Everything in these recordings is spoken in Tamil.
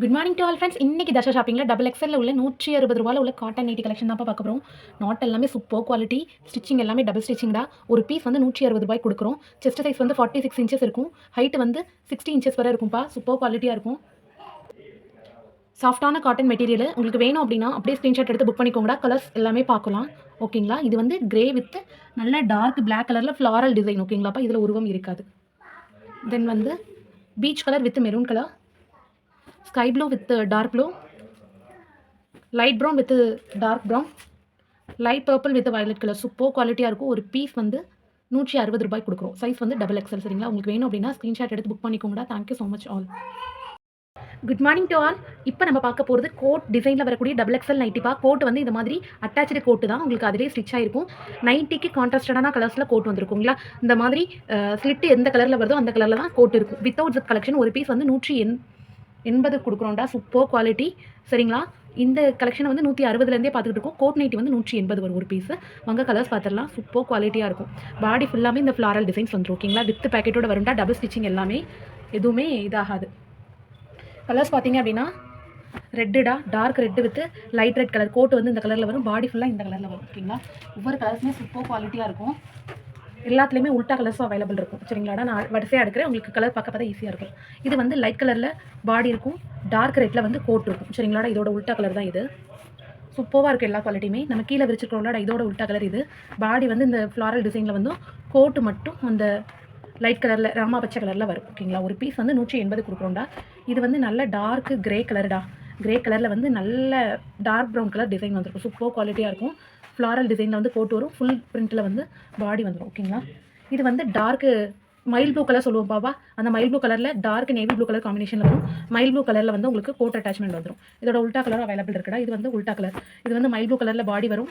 Good morning to all friends இன்னைக்கு தசா ஷாப்பிங்கில் டபுள் எக்ஸலில் உள்ள நூற்றி அறுபது ரூபாயில் உள்ள காட்டன் நைட்டி கலெக்ஷன் தான் பார்க்க போகிறோம் நாட் எல்லாமே சூப்பர் குவாலிட்டி ஸ்டிச்சிங் எல்லாமே டபுள் ஸ்டிச்சிங்டா ஒரு பீஸ் வந்து நூற்றி அறுபது ரூபாய் கொடுக்குறோம். செஸ்ட் சைஸ் வந்து ஃபார்ட்டி சிக்ஸ் இன்ச்சஸ் இருக்கும். ஹைட் வந்து சிக்ஸ்டி இன்ச்சஸ் வரை இருக்கும்ப்பா. சூப்பர் குவாலிட்டியாக இருக்கும். சாஃப்டான காட்டன் மெட்டீரியல் உங்களுக்கு வேணும் அப்படின்னா அப்படியே ஸ்க்ரீன்ஷாட் எடுத்து புக் பண்ணிக்கோங்கடா. கலர்ஸ் எல்லாமே பார்க்கலாம். ஓகேங்களா இது வந்து கிரே வித் நல்ல டார்க் பிளாக் கலரில் ஃப்ளாரல் டிசைன் ஓகேங்களாப்பா இதில் உருவம் இருக்காது. தென் வந்து peach colour with maroon colour sky blue with dark blue light brown with dark brown light purple with violet colour super குவாலிட்டியாக இருக்கும். ஒரு பீஸ் வந்து நூற்றி அறுபது ரூபாய் கொடுக்குறோம். சைஸ் வந்து டபுள் எக்ஸல் சரிங்களா? உங்களுக்கு வேணும் அப்படின்னா ஸ்க்ரீன்ஷாட் எடுத்து book பண்ணிக்கோங்கடா. Thank you so much all good morning to all இப்போ நம்ம பார்க்க போகிறது கோட் டிசைனில் வரக்கூடிய டபுள் எக்ஸல் நைட்டிப்பா கோட் வந்து இந்த மாதிரி அட்டாச்சு கோட்டு தான். உங்களுக்கு அதிலே ஸ்டிச் ஆயிருக்கும். நைட்டிக்கு கான்ட்ராஸ்டடான கலர்ஸில் கோட் வந்துருக்குங்களா? இந்த மாதிரி ஸ்லிட்டு எந்த கலரில் வருதோ அந்த கலரில் தான் கோட் இருக்கும். வித்தவுட் ஜிப் கலெக்ஷன் ஒரு பீஸ் வந்து நூற்றி எண் எண்பது கொடுக்குறோம்டா சூப்பர் குவாலிட்டி சரிங்களா? இந்த கலெக்ஷனை வந்து நூற்றி அறுபதுலேருந்தே பார்த்துக்கிட்டு இருக்கோம். கோட் நைட்டி வந்து நூற்றி எண்பது வரும் ஒரு பீஸு வாங்க கலர்ஸ் பார்த்துடலாம். சூப்பர் குவாலிட்டியாக இருக்கும். பாடி ஃபுல்லாமே இந்த ஃப்ளாரல் டிசைன்ஸ் வந்துடும் ஓகேங்களா வித் பேக்கெட்டோட வரும்டா டபுள் ஸ்டிச்சிங் எல்லாமே எதுவுமே இதாகாது. கலர்ஸ் பார்த்தீங்க அப்படின்னா ரெட்டுடா dark red with light red colour coat வந்து இந்த கலரில் வரும் பாடி ஃபுல்லாக இந்த கலரில் வரும் ஓகேங்களா ஒவ்வொரு கலர்ஸுமே சூப்பர் குவாலிட்டியாக இருக்கும். எல்லாத்துலேயுமே உல்ட்டா கலர்ஸும் அவைலபிள் இருக்கும். சரிங்களாடா நான் வரிசையாக எடுக்கிறேன். உங்களுக்கு கலர் பார்க்க பார்த்தா ஈஸியாக இருக்கும். இது வந்து லைட் கலரில் பாடி இருக்கும். டார்க் ரெட்டில் வந்து கோட் இருக்கும். சரிங்களாடா இதோட உல்ட்டா கலர் தான் இது. சூப்பராக இருக்குது எல்லா குவாலிட்டியுமே நம்ம கீழே விரிச்சிருக்கிறோம்ல இதோட உல்ட்டா கலர் இது. பாடி வந்து இந்த ஃப்ளாரல் டிசைனில் வந்து கோட்டு மட்டும் அந்த லைட் கலரில் ராமா பச்சை கலரில் வரும். ஓகேங்களா? ஒரு பீஸ் வந்து நூற்றி எண்பது கொடுக்குறோம்டா. இது வந்து நல்ல டார்க் கிரே கலர்டா கிரே கலரில் வந்து நல்ல டார்க் ப்ரௌன் கலர் டிசைன் வந்துருக்கும் சூப்பர் குவாலிட்டியாக இருக்கும். ஃப்ளாரல் டிசைனில் வந்து கோட் வரும். ஃபுல் பிரிண்ட்டில் வந்து பாடி வந்துடும் ஓகேங்களா இது வந்து டார்க்கு மைல் ப்ளூ கலர் சொல்லுவோம் பாபா அந்த மைல் ப்ளூ கலரில் டார்க் நேவி ப்ளூ கலர் காம்பினேஷனில் வரும். மைல் ப்ளூ கலரில் வந்து உங்களுக்கு கோட் அட்டாச்மெண்ட் வந்துடும் இதோட உல்ட்டா கலர் அவைலபிள் இருக்குடா. இது வந்து உல்ட்டா கலர் இது வந்து மைல் ப்ளூ கலரில் பாடி வரும்.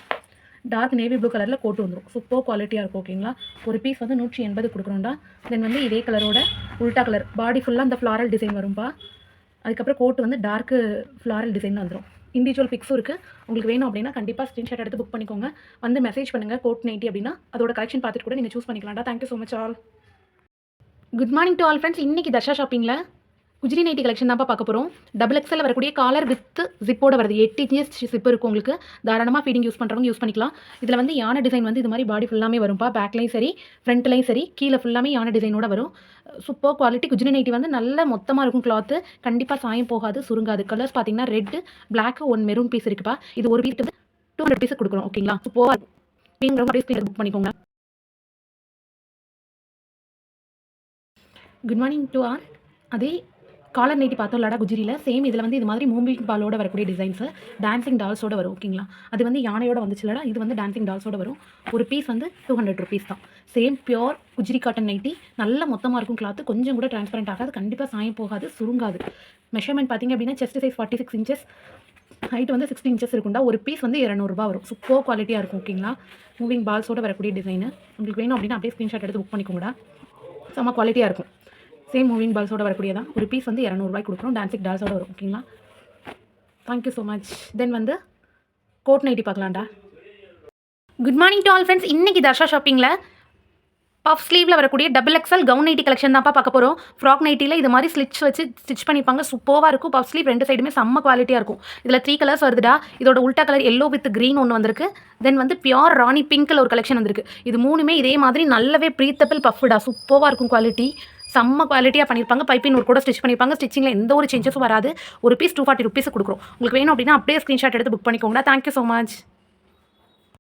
டார்க் நேவி ப்ளூ கலரில் கோட்டு வந்துடும் சூப்பர் குவாலிட்டியாக இருக்கும். ஓகேங்களா ஒரு பீஸ் வந்து நூற்றி எண்பது கொடுக்குறோம்டா தென் வந்து இதே கலரோட உல்ட்டா கலர் பாடி ஃபுல்லாக அந்த ஃப்ளாரல் டிசைன் வரும்பா. அதுக்கப்புறம் கோட் வந்து டார்க்கு ஃப்ளாரல் டிசைன் வந்துடும் இண்டிவிஜுவல் பிக்ஸும் இருக்குது உங்களுக்கு வேணும் அப்படின்னா கண்டிப்பாக ஸ்க்ரீன்ஷாட் எடுத்து புக் பண்ணிக்கோங்க. வந்து மெசேஜ் பண்ணுங்கள் கோட் நைட்டி அப்படின்னா அதோட கலெக்ஷன் பார்த்துட்டு கூட நீங்கள் choose பண்ணிக்கலாம்டா. Thank you so much all good morning to all friends இன்றைக்கி தர்ஷா ஷாப்பிங்கில் குஜிரி நைட்டி கலெக்ஷன் தான்ப்பா பார்க்க போகிறோம் டபுள் எக்ஸல் வரக்கூடிய காலர் வித் ஜிப்போட வருது. எட்டு இன்ச்சஸ் ஜிப் இருக்கும் உங்களுக்கு. தாராளமாக ஃபீடிங் யூஸ் பண்ணுறவங்க யூஸ் பண்ணிக்கலாம். இதில் வந்து யானை டிசைன் வந்து இது மாதிரி பாடி ஃபுல்லாமே வரும்ப்பா. பேக்லையும் சரி ஃப்ரண்ட்லையும் சரி கீழே ஃபுல்லாமே யானை டிசைனோட வரும். சூப்பர் குவாலிட்டி குஜிரி நைட்டி வந்து நல்ல மொத்தமாக இருக்கும் கிளாத்து கண்டிப்பாக சாயம் போகாது சுருங்காது. கலர்ஸ் பார்த்தீங்கன்னா red black one maroon piece இருக்குப்பா. இது ஒரு பீஸ் டூ ஹண்ட்ரட் பீஸ் கொடுக்குறோம் ஓகேங்களா சூப்பராக இருக்கும். புக் பண்ணிக்கோங்க. குட் மார்னிங் டு ஆர் அதே காலர் நைட்டி பார்த்தோம் லடா குஜிரியில். சேம் இதில் வந்து இது மாதிரி மூம்பிங் பாலோட வரக்கூடிய டிசைன்ஸு டான்சிங் டால்ஸோட வரும் ஓகேங்களா அது வந்து யானையோட வந்துச்சுலடா இது வந்து டான்சிங் டால்ஸோட வரும். ஒரு பீஸ் வந்து டூ ஹண்ட்ரட் ருபீஸ் தான். சேம் பியோர் குஜிரி காட்டன் நைட்டி. நல்ல மொத்தமாக இருக்கும் கிளாத்து கொஞ்சம் கூட டிரான்ஸ்பரண்ட் ஆகாது. கண்டிப்பாக சாயம் போகாது சுருங்காது. மெஷர்மெண்ட் பார்த்தீங்க அப்படின்னா chest size forty six inches height வந்து சிக்ஸ்டி இன்ச்சஸ் இருக்கும்டா. ஒரு பீஸ் வந்து இரநூறுபா வரும். சூப்பர் குவாலிட்டியாக இருக்கும் ஓகேங்களா மூவிங் பால்ஸோட வரக்கூடிய டிசைனு உங்களுக்கு வேணும் அப்படின்னா அப்படியே ஸ்க்ரீன்ஷாட் எடுத்து புக் பண்ணிக்கோங்கடா. செம்ம குவாலிட்டியாக இருக்கும். சேம் மூவிங் பால்ஸோட வரக்கூடியதான் ஒரு பீஸ் வந்து இரநூறுபாய்க்கு கொடுக்குறோம். டான்ஸிக் டால்ஸோட வரும் ஓகேங்களா தேங்க்யூ ஸோ மச் தென் வந்து coat nightie பார்க்கலாம்டா. Good morning to all friends இன்றைக்கி தர்ஷா ஷாப்பிங்கில் பஃப் ஸ்லீவில் வரக்கூடிய double XL gown nightie collection தான்ப்பா பார்க்க போகிறோம் ஃப்ராக் நைட்டியில் இது மாதிரி ஸ்லிச் வச்சு ஸ்டிச் பண்ணிப்பாங்க. சூப்பராக இருக்கும். பஃப் ஸ்லீவ் ரெண்டு சைடுமே செம்ம குவாலிட்டியாக இருக்கும். இதில் த்ரீ கலர்ஸ் வருதுடா. இதோட உல்ட்டா கலர் எல்லோ வித் க்ரீன் ஒன்று வந்திருக்கு. தென் வந்து பியோர் ராணி பிங்க்கில் ஒரு கலெக்ஷன் வந்திருக்கு. இது மூணுமே இதே மாதிரி நல்லாவே ப்ரீத்தபிள் பஃப்டா சூப்பராக இருக்கும் குவாலிட்டி செம்ம குவாலிட்டியாக பண்ணியிருப்பாங்க பைப்பின் ஒரு கூட ஸ்டிச் பண்ணியிருப்பாங்க ஸ்டிச்சிங்கில் எந்த ஒரு சேஞ்சஸும் வராது. ஒரு பீஸ் டூ ஃபார்ட்டி ருபீஸ் கொடுக்குறோம். உங்களுக்கு வேணும் அப்படின்னா அப்படியே ஸ்க்ரீன்ஷாட் எடுத்து புக் பண்ணிக்கோங்க. Thank you so much